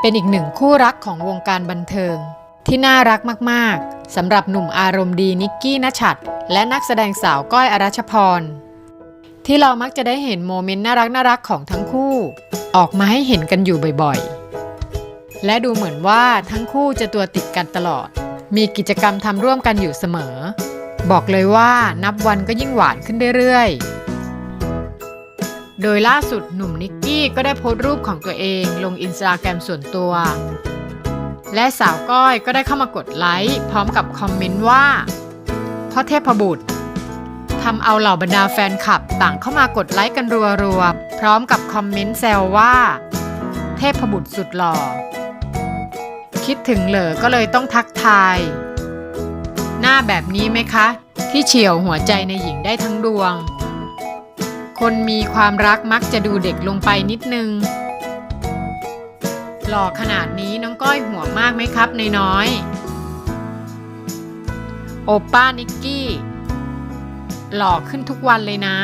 เป็นอีกหนึ่งคู่รักของวงการบันเทิง ที่น่ารักมากๆสำหรับหนุ่มอารมณ์ดีนิกกี้นชัดและนักแสดงสาวก้อยอรัชพร ที่เรามักจะได้เห็นโมเมนต์น่ารักน่ารักๆของทั้งคู่ ออกมาให้เห็นกันอยู่บ่อยๆ และดูเหมือนว่าทั้งคู่จะตัวติดกันตลอด มีกิจกรรมทำร่วมกันอยู่เสมอ บอกเลยว่านับวันก็ยิ่งหวานขึ้นเรื่อยๆ โดยล่าสุดหนุ่มนิกกี้ก็ได้โพสต์รูปของตัวเองลงอินสตาแกรมส่วนตัว และสาวก้อยก็ได้เข้ามากดไลค์พร้อมกับคอมเมนต์ว่าพ่อเทพบุตรทำเอาเหล่าบรรดาแฟนคลับต่างเข้ามากดไลค์กันรัวๆ พร้อมกับคอมเมนต์แซวว่า เทพบุตรสุดหล่อ คิดถึงเหลอก็เลยต้องทักทาย หน้าแบบนี้ไหมคะ ที่เฉียวหัวใจในหญิงได้ทั้งดวง คนมีความรักมักจะดูเด็กลงไปนิดนึง หล่อขนาดนี้น้องก้อยห่วงมากไหมครับนายน้อย โอป้านิกกี้ หล่อขึ้นทุกวันเลยนะ